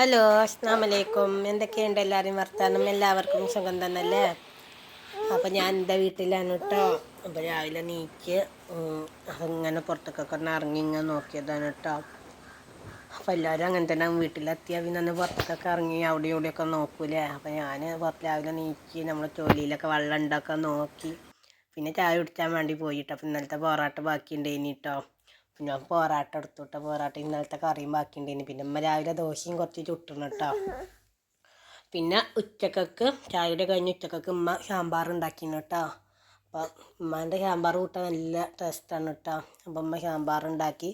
Hello അസ്സാം വലൈക്കും എന്തൊക്കെയുണ്ട് എല്ലാവരും വർത്താനം? എല്ലാവർക്കും സുഖം തന്നല്ലേ? അപ്പം ഞാൻ എന്റെ വീട്ടിലാണ് കേട്ടോ അപ്പോൾ രാവിലെ നീച്ച് അങ്ങനെ പുറത്തേക്കൊക്കെ ഒന്ന് ഇറങ്ങി ഇങ്ങനെ നോക്കിയതാണ് കേട്ടോ അപ്പോൾ എല്ലാവരും അങ്ങനെ തന്നെ വീട്ടിലെത്തിയാൽ പിന്നെ ഒന്ന് പുറത്തേക്കൊക്കെ ഇറങ്ങി അവിടെ ഇവിടെയൊക്കെ നോക്കൂലേ? അപ്പോൾ ഞാൻ പുറത്ത് രാവിലെ നീച്ച് നമ്മൾ ജോലിയിലൊക്കെ വെള്ളം ഉണ്ടാക്കാൻ നോക്കി. പിന്നെ ചായ കുടിക്കാൻ വേണ്ടി പോയിട്ടോ അപ്പം ഇന്നലത്തെ പൊറാട്ട ബാക്കി ഉണ്ടായിനി കേട്ടോ ഞാൻ പൊറാട്ട എടുത്തു കേട്ടോ പൊറാട്ട ഇന്നലത്തെ കറിയും ബാക്കി ഉണ്ടായിനി പിന്നെ അമ്മ രാവിലെ ദോശയും കുറച്ച് ചുട്ടണം കേട്ടോ പിന്നെ ഉച്ചക്കക്ക് ചായയുടെ കഴിഞ്ഞ് ഉച്ചക്കക്ക് ഉമ്മ സാമ്പാർ ഉണ്ടാക്കിന് കേട്ടോ അപ്പം ഉമ്മാന്റെ സാമ്പാർ കൂട്ടാൻ നല്ല ടേസ്റ്റാണ് കേട്ടോ അപ്പം ഉമ്മ സാമ്പാർ ഉണ്ടാക്കി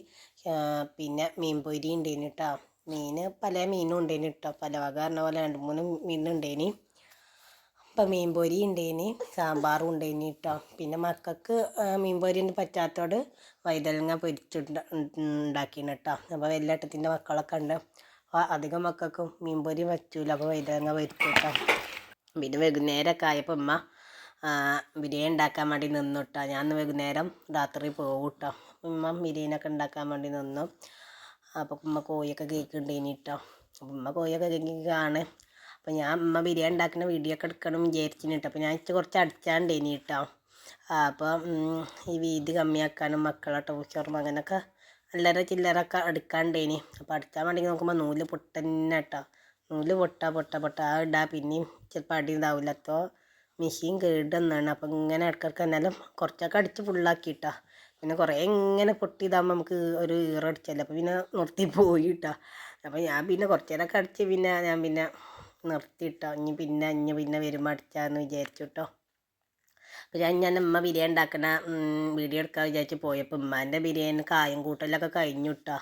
പിന്നെ മീൻ പൊരി ഉണ്ടായിന് കേട്ടോ മീൻ പല മീനും ഉണ്ടായിന് കേട്ടോ പല വക പറഞ്ഞ പോലെ രണ്ട് മൂന്ന് മീൻ ഉണ്ടായിനി. അപ്പം മീൻപൊരി ഉണ്ടേന് സാമ്പാറും ഉണ്ടേന് കേട്ടോ പിന്നെ മക്കൾക്ക് മീൻപൊരി ഒന്നും പറ്റാത്തോട് വൈതലങ്ങ പൊരിച്ചുണ്ട ഉണ്ടാക്കിന് കേട്ടോ അപ്പോൾ വെള്ളട്ടത്തിന്റെ മക്കളൊക്കെ ഉണ്ട് അധികം മക്കൾക്കും മീൻപൊരി പറ്റൂല. അപ്പോൾ വൈതലങ്ങ പൊരിച്ചു കേട്ടോ പിന്നെ വൈകുന്നേരമൊക്കെ ആയപ്പോൾ ഉമ്മ ബിരിയാണി ഉണ്ടാക്കാൻ വേണ്ടി നിന്നു കേട്ടോ ഞാൻ വൈകുന്നേരം രാത്രി പോകും കേട്ടോ ഉമ്മ ബിരിയാണിയൊക്കെ ഉണ്ടാക്കാൻ വേണ്ടി നിന്നു. അപ്പോൾ ഉമ്മ കോഴിയൊക്കെ കേൾക്കുന്നുണ്ടേനി കേട്ടോ ഉമ്മ കോഴിയൊക്കെ കേൾക്കാണ് അപ്പോൾ ഞാൻ അമ്മ ബിരിയാണി ഉണ്ടാക്കുന്ന വീഡിയോ ഒക്കെ എടുക്കണം വിചാരിച്ചിന് കേട്ടോ ഞാൻ ഇച്ചിരി കുറച്ച് അടിച്ചാണ്ടേനി കേട്ടോ അപ്പോൾ ഈ വീതി കമ്മിയാക്കാനും മക്കളെ ചോറും അങ്ങനെയൊക്കെ അല്ലറ ചില്ലറൊക്കെ എടുക്കാണ്ടേനി. അപ്പോൾ അടിച്ചാൽ വേണ്ടി നോക്കുമ്പോൾ നൂൽ പൊട്ടന്നെ കേട്ടോ നൂൽ പൊട്ടാ പൊട്ട പൊട്ട. ആ ഇടാ പിന്നെയും ചിലപ്പോൾ അടി ഉണ്ടാവില്ല അപ്പോൾ മെഷീൻ കേടുന്നാണ് അപ്പം ഇങ്ങനെ ഇടക്കിടക്ക് എന്നാലും കുറച്ചൊക്കെ അടിച്ച് ഫുള്ളാക്കിയിട്ടാ പിന്നെ കുറേ ഇങ്ങനെ പൊട്ടിയതാകുമ്പോൾ നമുക്ക് ഒരു ഈറടിച്ചല്ലോ. അപ്പോൾ പിന്നെ നിർത്തി പോയി കേട്ടോ അപ്പോൾ ഞാൻ പിന്നെ കുറച്ചേരൊക്കെ അടിച്ച് പിന്നെ ഞാൻ പിന്നെ നിർത്തിയിട്ടോ ഇനി പിന്നെ ഇനി പിന്നെ വരുമ്പോൾ അടിച്ചാന്ന് വിചാരിച്ചു കേട്ടോ അപ്പോൾ ഞാൻ ഞാൻ ഉമ്മ ബിരിയാണി ഉണ്ടാക്കണ വീഡിയോ എടുക്കാൻ വിചാരിച്ച് പോയപ്പോൾ ഉമ്മാന്റെ ബിരിയാണി കായം കൂട്ടലൊക്കെ കഴിഞ്ഞു കേട്ടോ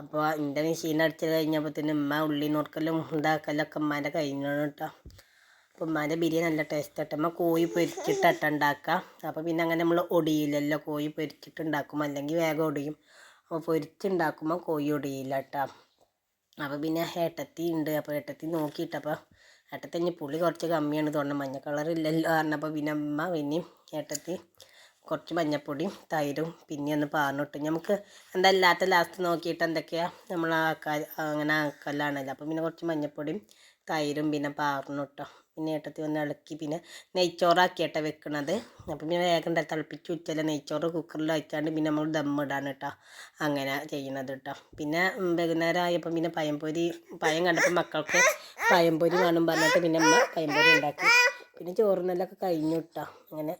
അപ്പോൾ എന്റെ മെഷീൻ അടിച്ചത് കഴിഞ്ഞപ്പോൾ തന്നെ ഉമ്മ ഉള്ളി നുറുക്കലും ഉണ്ടാക്കലൊക്കെ ഉമ്മാന്റെ കഴിഞ്ഞാണ് കേട്ടോ അപ്പോൾ ഉമ്മാന്റെ ബിരിയാണി നല്ല ടേസ്റ്റ് ആട്ടോ. ഉമ്മ കോഴി പൊരിച്ചിട്ടട്ട ഉണ്ടാക്കുക അപ്പോൾ പിന്നെ അങ്ങനെ നമ്മൾ ഒടിയില്ലല്ലോ കോഴി പൊരിച്ചിട്ട് ഉണ്ടാക്കും അല്ലെങ്കിൽ വേഗം ഒടിയും. അപ്പോൾ പൊരിച്ചുണ്ടാക്കുമ്പോൾ കോഴി ഒടിയില്ല കേട്ടോ അപ്പോൾ പിന്നെ ഏട്ടത്തി ഉണ്ട്. അപ്പോൾ ഏട്ടത്തി നോക്കിയിട്ടപ്പോൾ ഏട്ടത്തി ഇനി പുളി കുറച്ച് കമ്മിയാണ്. തോന്നുന്നത് മഞ്ഞ കളർ ഇല്ലല്ലോ പറഞ്ഞപ്പോൾ പിന്നെ അമ്മ പിന്നെയും ഏട്ടത്തി കുറച്ച് മഞ്ഞപ്പൊടിയും തൈരും പിന്നെ ഒന്ന് പാർന്നിട്ട്. നമുക്ക് എന്താ ഇല്ലാത്ത ലാസ്റ്റ് നോക്കിയിട്ട് എന്തൊക്കെയാണ് നമ്മൾ ആക്കാൻ അങ്ങനെ ആക്കലാണല്ലോ. അപ്പോൾ പിന്നെ കുറച്ച് മഞ്ഞപ്പൊടിയും തൈരും പിന്നെ പാർന്നിട്ടോ. പിന്നെ ഏട്ടത്തി ഒന്ന് ഇളക്കി പിന്നെ നെയ്ച്ചോറാക്കിയിട്ടാണ് വെക്കണത്. അപ്പം പിന്നെ വേഗം തിളപ്പിച്ച് ഉച്ചല്ല നെയ്ച്ചോറ് കുക്കറിൽ വെച്ചാണ്ട് പിന്നെ നമ്മൾ ദമ്മിടാണ് കേട്ടോ അങ്ങനെ ചെയ്യണത് കേട്ടോ പിന്നെ വൈകുന്നേരം ആയപ്പോൾ പിന്നെ പയംപൊരി പയം കണ്ടപ്പോൾ മക്കൾക്ക് പയംപൊരി വേണം പറഞ്ഞിട്ട് പിന്നെ അമ്മ പയംപൊരി ഉണ്ടാക്കി പിന്നെ ചോറുന്നെല്ലൊക്കെ കഴിഞ്ഞു കേട്ടോ അങ്ങനെ